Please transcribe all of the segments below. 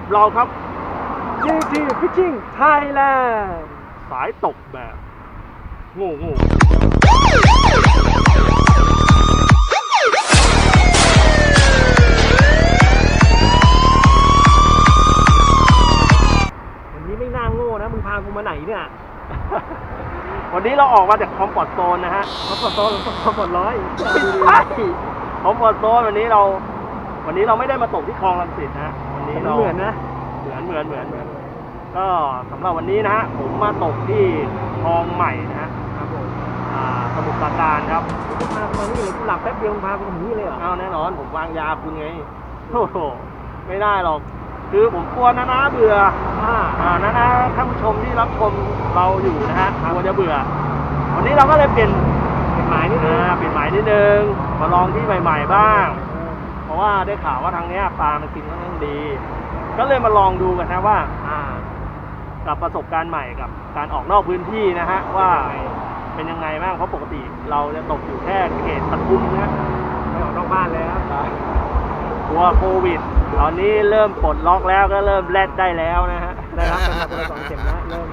กแล้วครับกับเราครับนี่คือฟิชชิ่งไทยแลนด์สายตกแบบ โง่โง่วันนี้ไม่น่าโง่นะ มึงพากูมาไหนเนี่ย วันนี้เราออกมาจากคอมฟอร์ตโซนนะฮะเขาปลดโต้เขาปลดร้อยใช่คอมฟอร์ตโซนวันนี้เรา วันนี้เราไม่ได้มาตกที่คลองลังสิตนะฮะวันนี้ เราเหมือนนะ เหมือนเหมือนเหมือนเหมือน ก็สำหรับวันนี้นะฮะผมมาตกที่คลองใหม่นะฮะครับผมอ่าสมุทรปราการครับมึงพากูมานี่เลยกูหลับแป๊บเดียวมึงพากูมาถึงนี่เลยเหรอเอาแน่นอน ผมวางยาคุณไงโอ้โหไม่ได้หรอก คือผมกลัวนะนะเบื่ออ่าอ่านะนะท่านผู้ชมที่รับชมเราอยู่นะฮะกลัวจะเบื่อ วันนี้เราก็เลยเปลี่ยน เป็นหมายนี่อ่านะเปลี่ยนหมายนิดนึงมาลองที่ใหม่ ๆ บ้างเพ ราะว่าได้ข่าวว่าทางเนี้ยปลามันกินค่อนข้างดี ก็เลยมาลองดูกันนะว่า อ่า กับประสบการณ์ใหม่กับการออกนอกพื้นที่นะฮะว่าเป็นยังไงบ้างเพราะปกติเราจะตกอยู่แค่เขตปทุมนะไม่ออกนอกบ้านเลยครับกลัวโควิด ตอนนี้เริ่มปลดล็อกแล้วก็เริ่มแลดได้แล้วนะฮะได้รับกันมาคนละสองเข็มแล้วเริ่ม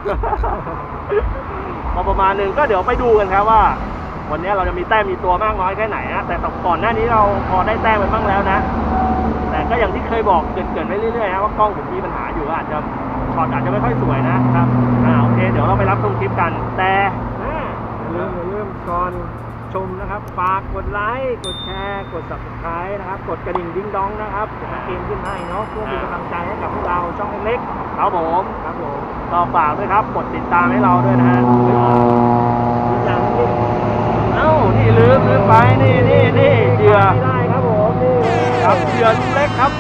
พอประมาณหนึ่งก็เดี๋ยวไปดูกันครับว่า วันนี้เราจะมีแต้มมีตัวมากน้อยแค่ไหนนะแต่ก่อนหน้านี้เราพอได้แต้มไปบ้างแล้วนะ แต่ก็อย่างที่เคยบอกเกรินๆไว้เรื่อยๆนะว่ากล้องผมมีปัญหาอยู่อาจจะช็อตอาจจะไม่ค่อยสวยนะครับอ่าโอเคเดี๋ยวเราไปรับชมคลิปกัน แต่อ่าอย่าลืมอย่าลืมก่อนชมนะครับฝากกดไลค์กดแชร์กด subscribe นะครับ กดกระดิ่งดิ้งดองนะครับเดี๋ยวมาเกมขึ้นให้เนาะเพื่อเป็นกำลังใจให้กับพวกเราช่องเล็กครับผมๆครับผมก็ฝากด้วยครับกดติดตามให้เราด้วยนะฮะดีจังนี่เอ้านี่ลืมลืมไปนี่นี่นี่เหยื่อไม่ได้ครับผมนี่ครับเหยื่อลูกเล็กครับ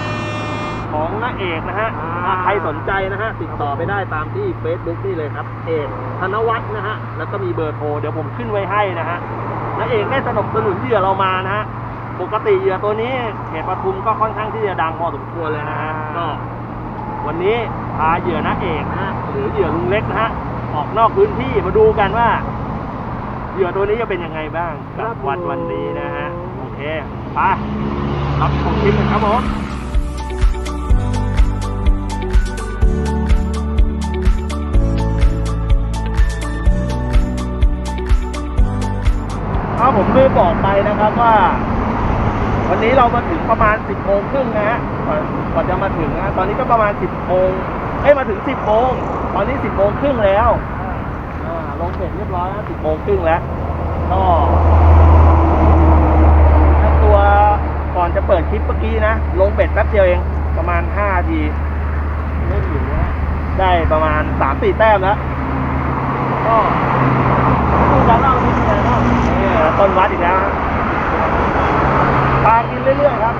ของน้าเอกนะฮะอ่าถ้าใครสนใจนะฮะติดต่อไปได้ตามที่ Facebook นี่เลยครับ เอกธนวัฒน์นะฮะแล้วก็มีเบอร์โทรเดี๋ยวผมขึ้นไว้ให้นะฮะน้าเอกได้สนับสนุนเหยื่อเรามานะฮะปกติเหยื่อตัวนี้เขตปทุมก็ค่อนข้างที่จะดังพอสมควรเลยนะฮะก็วันนี้พาเหยื่อน้าเอกนะฮะหรือเหยื่อลุงเล็กนะฮะออกนอกพื้นที่มาดูกันว่า เหยื่อตัวนี้จะเป็นยังไงบ้างกับวันวันนี้นะฮะ โอเค ไปรับชมคลิปกันครับผมถ้าผมลืมบอกไปนะครับว่า วันนี้เรามาถึงประมาณ 10โมงครึ่งนะฮะก่อนก่อนจะมาถึงนะตอนนี้ก็ประมาณ 10โมงเอ้ยมาถึง 10โมงตอนนี้ 10โมงครึ่งแล้วอ่าลงเสร็จเรียบร้อยแล้ว10โมงครึ่งแล้ว ก็ถ้าตัวก่อนจะเปิดคลิปเมื่อกี้นะ ลงเบ็ดแป๊บเดียวเอง ประมาณ5นาที ไม่ถึงนะได้ประมาณ3-4แต้มแล้ว ก็ดูกันว่ามันมีอะไรบ้างนี่ต้นวัดอีกแล้วฮะปลากินเรื่อยๆครับ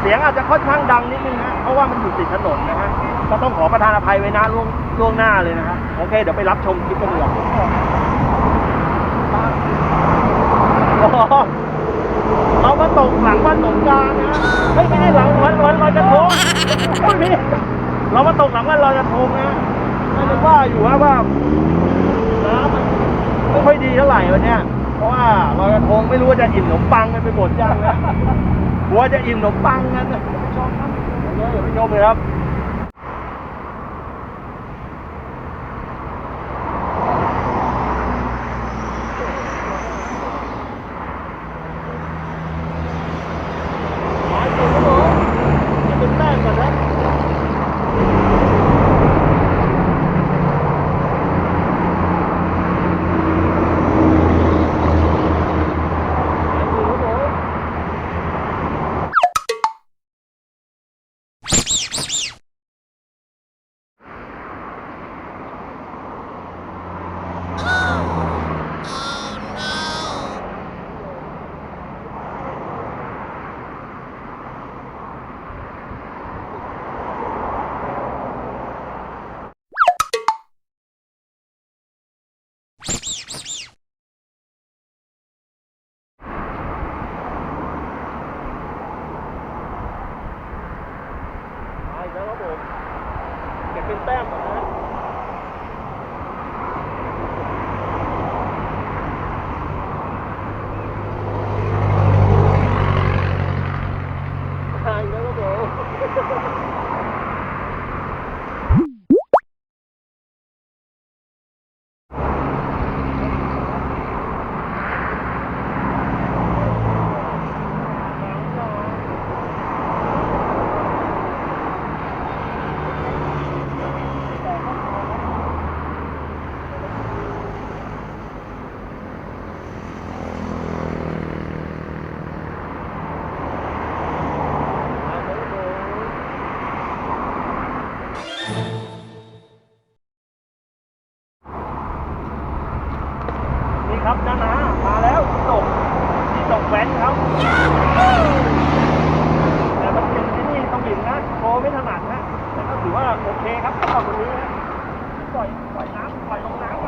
เสียงอาจจะค่อนข้างดังนิดนึงนะเพราะว่ามันอยู่ติดถนนนะฮะก็ต้องขอประทานอภัยไว้นะล่วงล่วงหน้าเลยนะฮะโอเค เดี๋ยวไปรับชมคลิปกันดีกว่าโอ้โห เรามาตกหลังวันสงกรารนะไม่ใช่หลังวันวันลอยกระทงไม่มีเรามาตกหลังวันลอยกระทงนะไม่ได้ว่าอยู่ว่าว่าน้ำมันไม่ค่อยดีเท่าไหร่วันเนี้ยเพราะว่าลอยกระทงไม่รู้ว่าจะอิ่มขนมปังกันไปหมดยังนะกลัวจะอิ่มขนมปังกันนะชมครับเดี๋ยไปชมเลยครับ อยปล่อยน้ำปล่อยลงน้ำ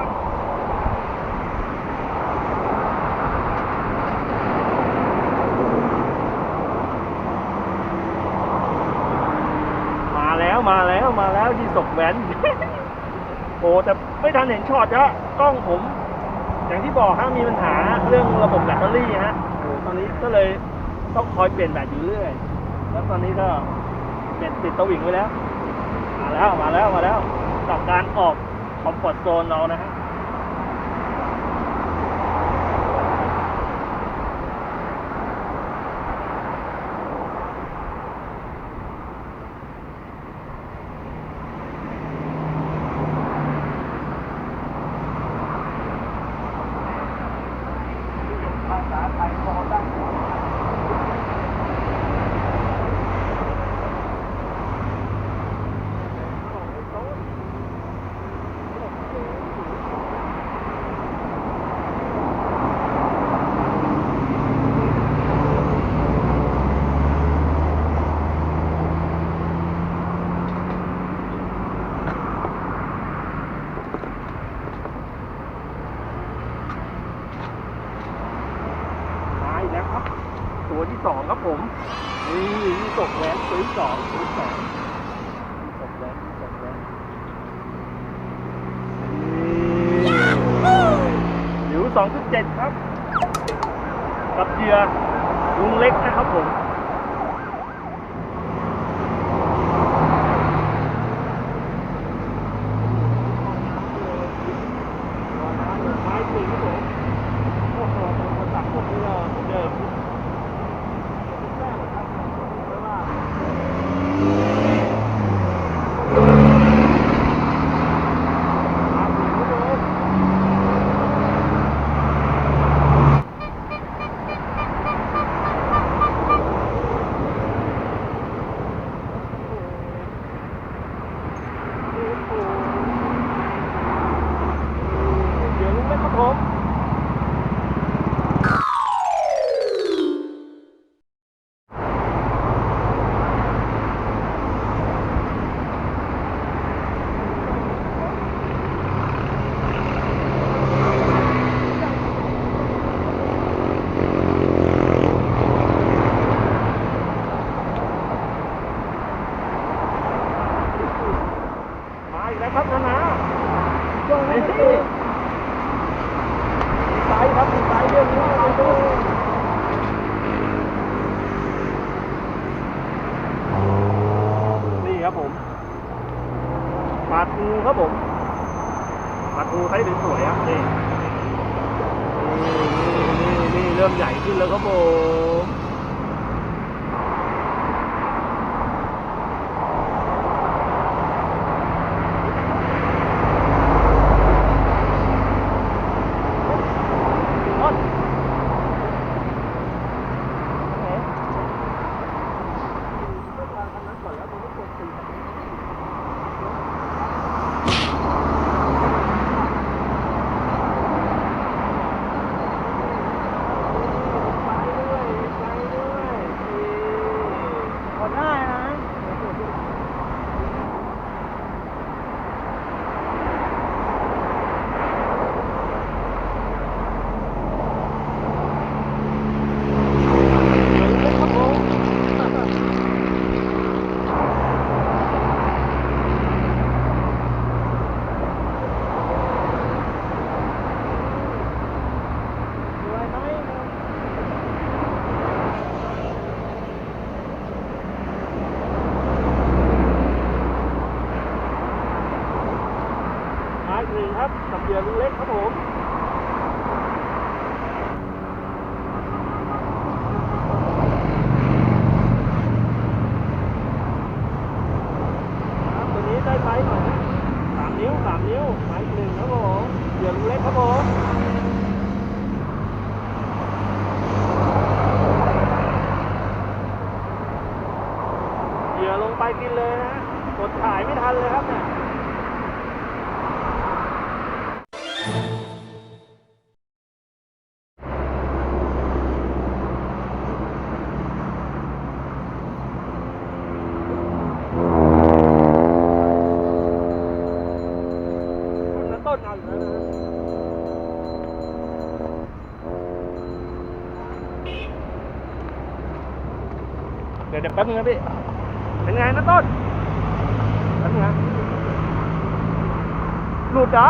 มาแล้วมาแล้วมาแล้วที่ศกแหวนโอ้แต่ไม่ทันเห็นช็อตนะกล้องผม อย่างที่บอกฮะมีปัญหาเรื่องระบบแบตเตอรี่ฮะโอ้ตอนนี้ก็เลยต้องคอยเปลี่ยนแบตอยู่เรื่อยแล้วตอนนี้ก็เปลี่ยนติดตวิ่งไว้แล้ว มาแล้วมาแล้วมาแล้วกับการออก คอมฟอร์ตโซนเรานะฮะ ครับนะนะช่วงนี้มีไซส์ครับมีไซส์เรื่องนี้ไปดูนี่ครับผมปลาทูครับผมปลาทูไซส์สวยๆครับนี่นี่นี่นี่เริ่มใหญ่ขึ้นแล้วครับผม อ้นพอได้นะ ครับผมสวยไหมมาอีกหนึ่งครับกับเหยื่อลุงเล็กครับผม ครับตัวนี้ได้ไซส์ของสามนิ้วสามนิ้วไม้หนึ่งครับผมเหยื่อลูกเล็ก ครับผมเหยื่อลงไปกินเลยนะฮะกดถ่ายไม่ทันเลยครับเนี่ย ป๊บนึงนะพี่ เป็นไงนะต้นแป๊บนึงนะหลุดเหรอ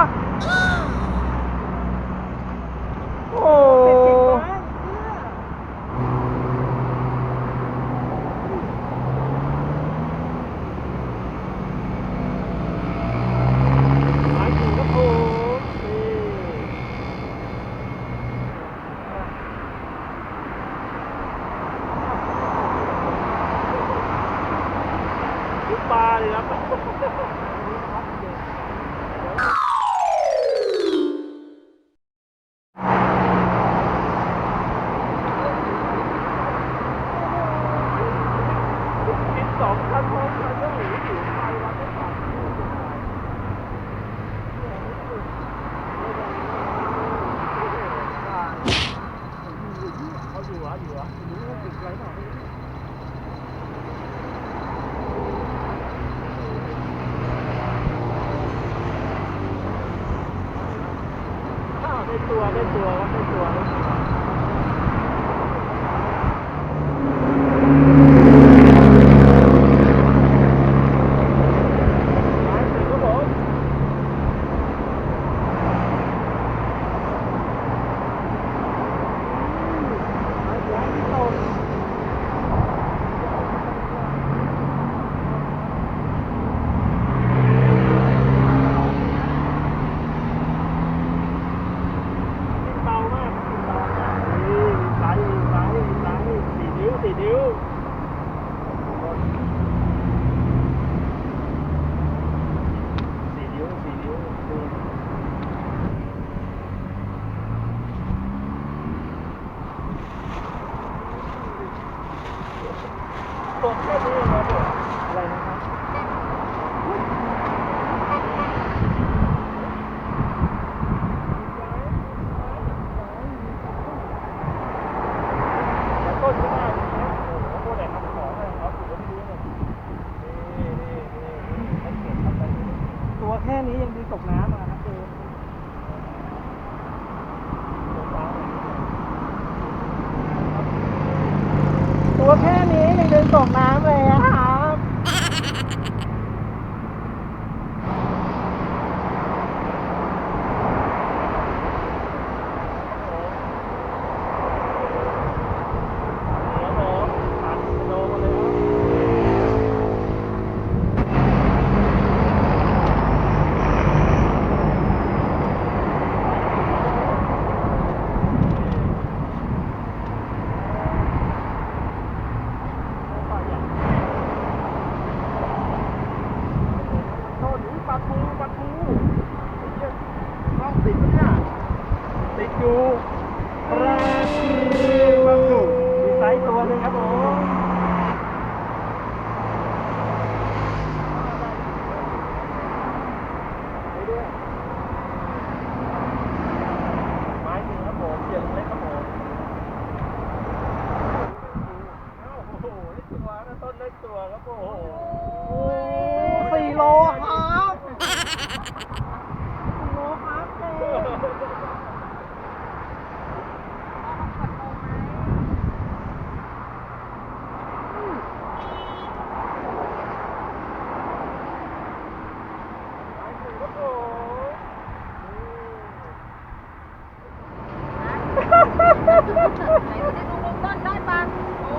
ลุงต้นได้ปะโอ้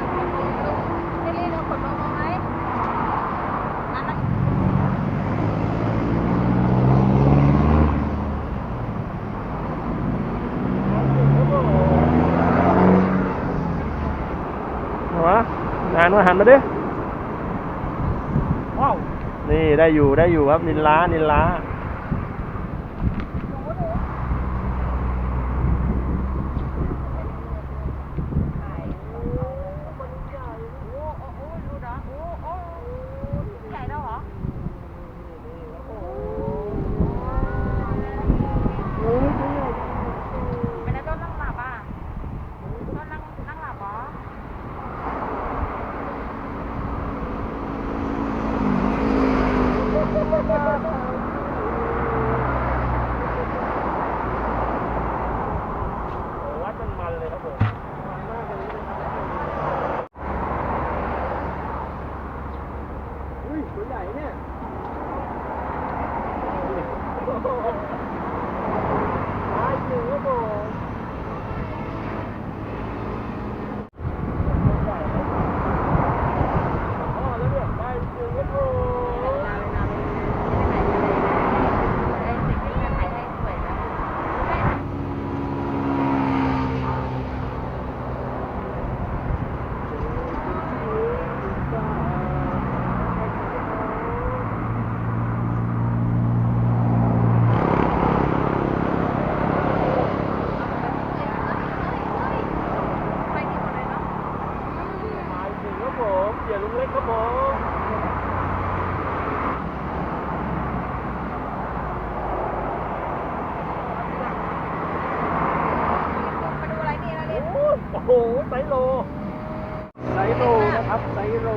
ยลุงลิลลี่เราขนลงมาไหมอันนั้นเหรอวะนานว่าหันมาดิ ว้าว นี่ได้อยู่ได้อยู่ครับนินล้านินล้า สียลุงเล็กครับผมโอ้โหไซโลไซโลนะครับไซโล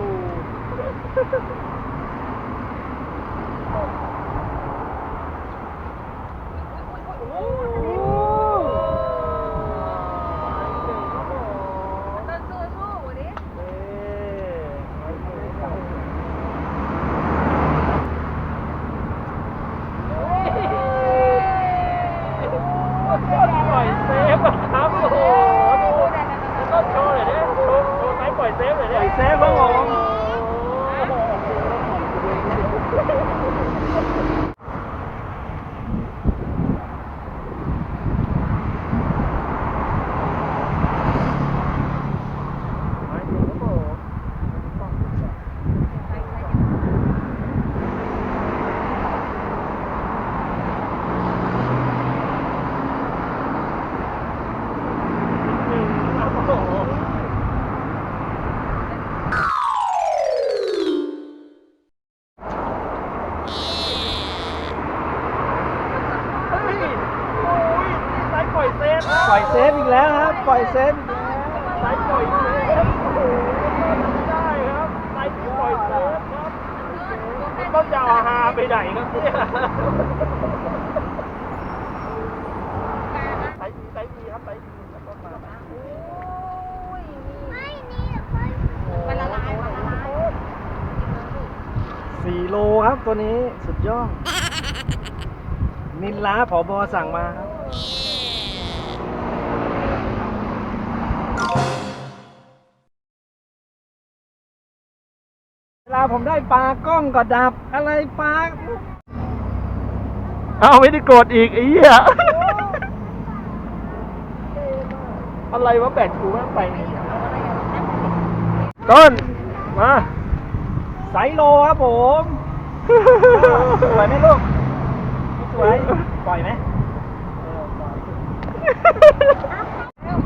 สี่โลครับตัวนี้สุดยอด นินล้าผอบอสั่งมาครับเวลาผมได้ปลากล้องก็ดับอะไรปลา เอาไม่ได้โกรธอีกไอ้เหี้ย อะไรวะแบตกูมันไปต้น มา ไซโลครับผมสวยไหมลูกสวยปล่อยไหม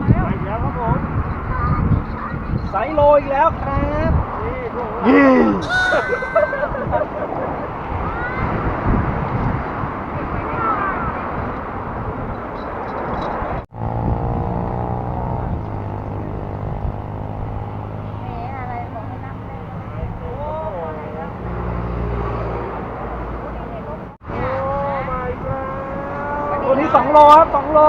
มาแล้วครับผมไซโลอีกแล้วครับนี่ องโลครับสองโล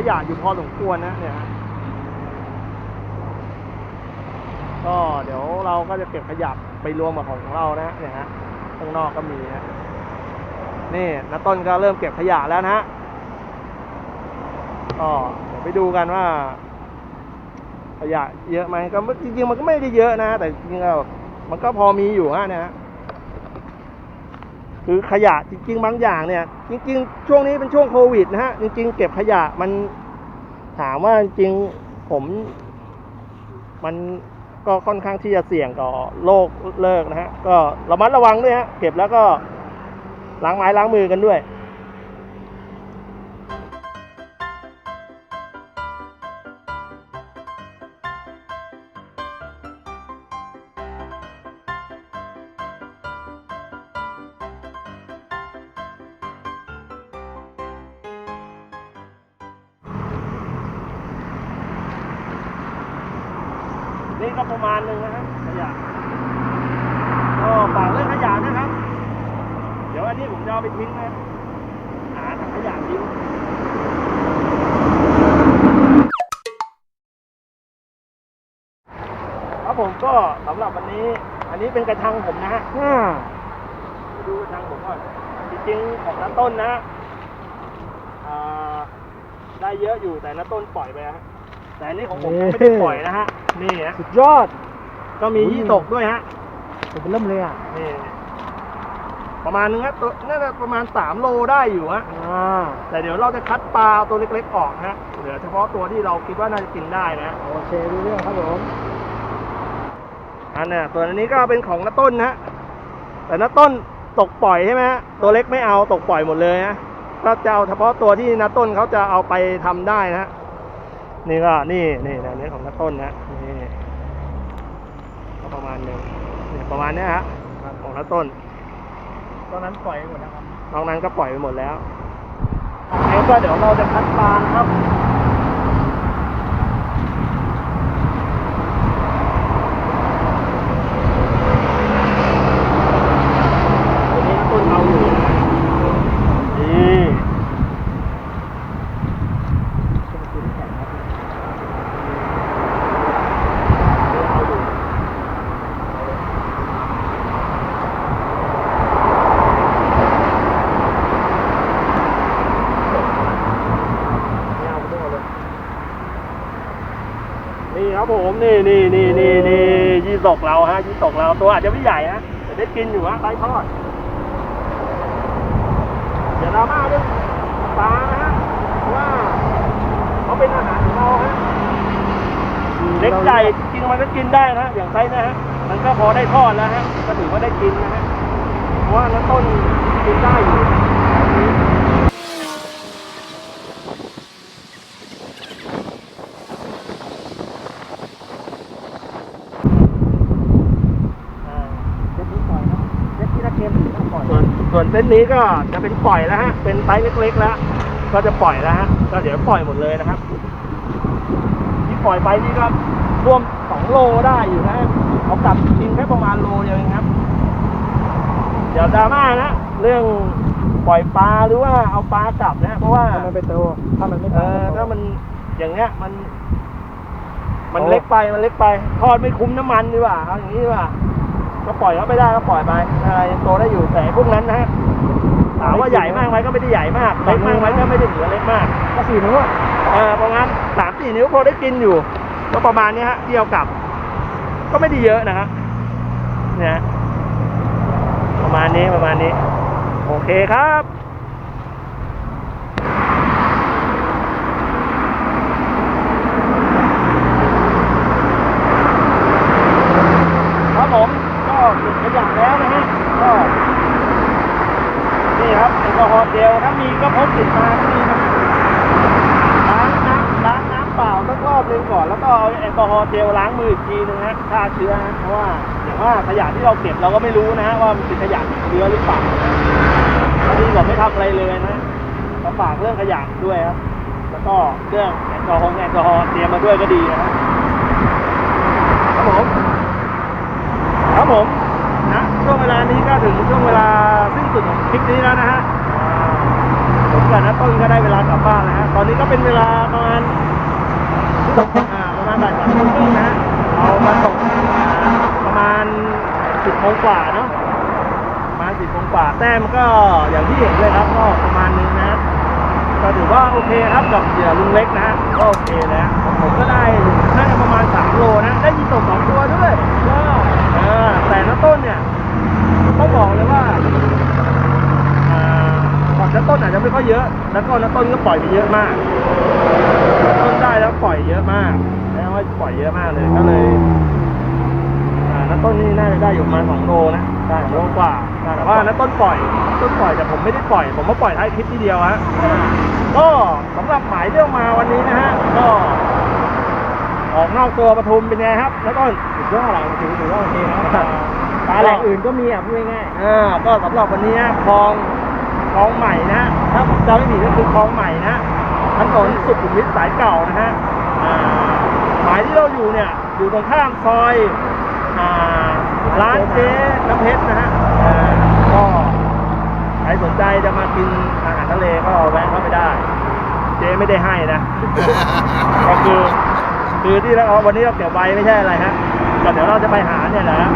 ขยะอยู่พอสมควรนะเนี่ยก็เดี๋ยวเราก็จะเก็บขยะไปรวมกับของเรานะเนี่ยฮะข้างนอกก็มีฮะนี่นต้นก็เริ่มเก็บขยะแล้วนะฮะก็เดี๋ยวไปดูกันว่า ขยะเยอะไหมก็จริงๆมันก็ไม่ได้เยอะนะ แต่จริงๆมันก็พอมีอยู่ฮะเนะฮะ คือขยะจริง ๆ บางอย่างเนี่ย จริง ๆ ช่วงนี้เป็นช่วงโควิดนะฮะจริง ๆ เก็บขยะมันถามว่าจริงผม มันก็ค่อนข้างที่จะเสี่ยงต่อโรคเลิกนะฮะก็ระมัดระวังด้วยฮะเก็บแล้วก็ล้างไม้ล้างมือกันด้วย นี่ก็ประมาณหนึ่งนะครับขยะก็ฝากเรื่องขยะนะครับ เดี๋ยวอันนี้ผมจะเอาไปทิ้งนะหาถังขยะทิ้งครับผมก็สำหรับวันนี้ อันนี้เป็นกระชังผมนะฮะอ่าดูกระชังผมก่อนจริงๆของน้าต้นนะได้เยอะอยู่แต่น้าต้นปล่อยไปฮะแต่อันนี้ของผมไม่ได้ปล่อยนะฮะ นี่ฮะสุดยอดก็มียี่ตกด้วยฮะผมเป็นเริ่มเลยอะนี่ประมาณนึงฮะตัวน่าจะประมาณสามโลได้อยู่ฮะอ่าแต่เดี๋ยวเราจะคัดปลาตัวเล็กๆออกฮะเหลือเฉพาะตัวที่เราคิดว่าน่าจะกินได้นะ โอเคดูเรื่องครับผมอันน่ะตัวอันนี้ก็เป็นของน้าต้นนะ แต่น้าต้นตกปล่อยใช่ไหมฮะตัวเล็กไม่เอาตกปล่อยหมดเลยนะก็จะเอาเฉพาะตัวที่น้าต้นเขาจะเอาไปทำได้นะ นี่ก็นี่นี่นะนี่ของน้าต้นนะนี่ก็ประมาณหนึงนี่ประมาณเนี้ยฮะของน้าต้นตอนนั้นปล่อยหมดนะครับนอกนั้นก็ปล่อยไปหมดแล้วโอเคก็เดี๋ยวเราจะคัดปลานะครับ ตัวนี้ต้นเอาอยู่นะนี่เอาอยู่ไม่เอาไม่เอาเลย นี่ ครับผมนี่นี่นี่นี่นี่ยี่สกเราฮะยี่สกเราตัวอาจจะไม่ใหญ่ฮะแต่ได้กินอยู่ฮะไส้ทอดอย่าดราม่าเรื่องปลานะฮะว่าเขาเป็นอาหารของเราฮะเล็กใหญ่จริงๆมันก็กินได้นะอย่างไส้นะฮะมันก็พอได้ทอดแล้วฮะก็ถือว่าได้กินนะฮะเพราะว่าน้ำต้นกินได้อยู่ อ่า เจ็ดนี้ปล่อยนะเจ็ดที่นักเกมถือต้องปล่อย ส่วนส่วน เส้นนี้ก็จะเป็นปล่อยแล้วฮะ เป็นไซส์เล็กๆแล้ว ก็จะปล่อยแล้วฮะ ก็เดี๋ยวปล่อยหมดเลยนะครับ ที่ปล่อยไปนี่ก็ร่วมสองโลได้อยู่นะฮะเอากลับกินแค่ประมาณโลเดียวเองครับ เดี๋ยวดราม่านะ เรื่องปล่อยปลาหรือว่าเอาปลากลับนะ เพราะว่าถ้ามันเป็นโตถ้ามันไม่เอโตอถ้ามันอย่างเงี้ยมัน มันโอ้เล็กไปมันเล็กไปทอดไม่คุ้มน้ำมันดีกว่าเอาอย่างนี้ดีกว่า ก็ปล่อยเขาไปได้ก็ปล่อยไปอะไรยังโตได้อยู่แต่พวกนั้นนะฮะถามว่าใหญ่มากไหมก็ไม่ได้ใหญ่มากเล็กมากไหมก็ไม่ได้เหลือเล็กมาก ก็สี่นิ้วอะเออประมาณสามสี่นิ้วพอได้กินอยู่ ก็ประมาณนี้ฮะเที่ยวกลับ ก็ไม่ได้เยอะนะฮะเนี่ยประมาณนี้ประมาณนี้ โอเคครับผมก็เก็บขยะแล้วนะฮะก็นี่ครับแอลกอฮอล์เจลถ้ามีก็พกติดมาก็มีนะฮะล้างน้ำล้างน้ำเปล่าสักรอบหนึงก่อน แล้วก็ เอาแอลกอฮอล์เจลล้างมืออีกทีนึงฮะฆ่าเชื้อฮะเพราะว่าอย่างว่าขยะที่เราเก็บเราก็ไม่รู้นะฮะว่ามันเป็นขยะติดเชื้อหรือเปล่านะบางทีเราไม่ทำอะไรเลยนะก็ฝากเรื่องขยะด้วยครับ แล้วก็เรื่องแอลกอฮอล์แอลกอฮอล์เตรียมมาด้วยก็ดีนะฮะครับผมครับผมนะช่วงเวลานี้ก็ถึงช่วงเวลาสิ้นสุดของคลิปนี้แล้วนะฮะอ่าผมกับนัต้นก็ได้เวลากลับบ้านแล้วฮะตอนนี้ก็เป็นเวลาประมาณอ่าประมาณ บ่ายสามโมงครึ่งนะเรามาตกอ่าประมาณสิบโมงกว่าเนาะประมาณสิบโมงกว่าแต้มก็อย่างที่เห็นเลยครับ ก็ประมาณนึงนะก็ถือว่าโอเคครับกับเหยื่อลุงเล็กนะก็โอเคแล้วผมก็ได้น่าจะประมาณสามโลนะได้ยีตกสองตัวด้วยก็เออแต่น้าต้นเนี่ยต้องบอกเลยว่าอ่อน้าต้นอาจจะไม่ค่อยเยอะ แล้วก็น้าต้นก็ปล่อยไปเยอะมากต้นได้แล้วปล่อยเยอะมาก แล้วว่าปล่อยเยอะมากเลยก็เลยอ่าน้าต้นนี่น่าจะได้อยู่ประมาณสองโลนะได้โลกว่าแต่ว่าน้าต้นปล่อยต้นปล่อยแต่ผมไม่ได้ปล่อย ผมมาปล่อยท้ายคลิปทีเดียวฮะก็สำหรับหมายเรื่องมาวันนี้นะฮะก็ออกนอกตัวปทุมเป็นไงครับน้าต้นสุดยอดอะถือถือว่าโอเคนะปลาแหล่งอื่นก็มีอะพูดง่ายอ่าก็สำหรับวันนี้คลองคลองใหม่นะถ้าผมจำไม่ผิดก็คือคลองใหม่นะถนนสุขุมวิทสายเก่านะฮะอ่า หมายที่เราอยู่เนี่ย อยู่ตรงข้ามซอยอ่าร้านเจ๊น้ำเพชรนะฮะอ่าก็ใครสนใจจะมากินอาหารทะเลก็แวะเข้าไปได้ เจ๊ไม่ได้ให้นะ ก็คือคือที่เราวันนี้เราเก็บไว้ไม่ใช่อะไรฮะก็เดี๋ยวเราจะไปหาเนี่ยแหละฮะ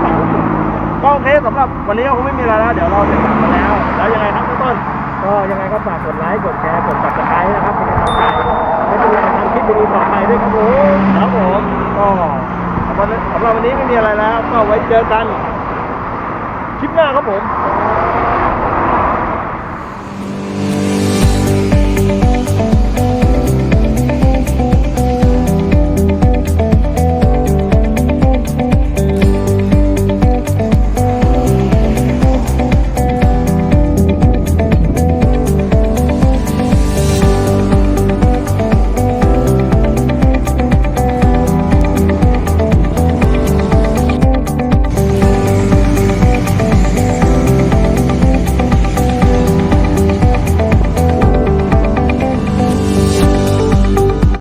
ก็โอเคสำหรับวันนี้ก็คงไม่มีอะไรแล้วเดี๋ยวเราจะกลับมาแล้ว แล้วยังไงครับพี่ต้นๆก็ยังไงก็ฝากกดไลค์กดแชร์กด subscribe นะครับเป็นกำลังใจ ให้ดูทำคลิปดีต่อไปด้วยครับผมครับผมก็วันนี้สำหรับวันนี้ไม่มีอะไรแล้ว ก็ไว้เจอกันคลิปหน้าครับผม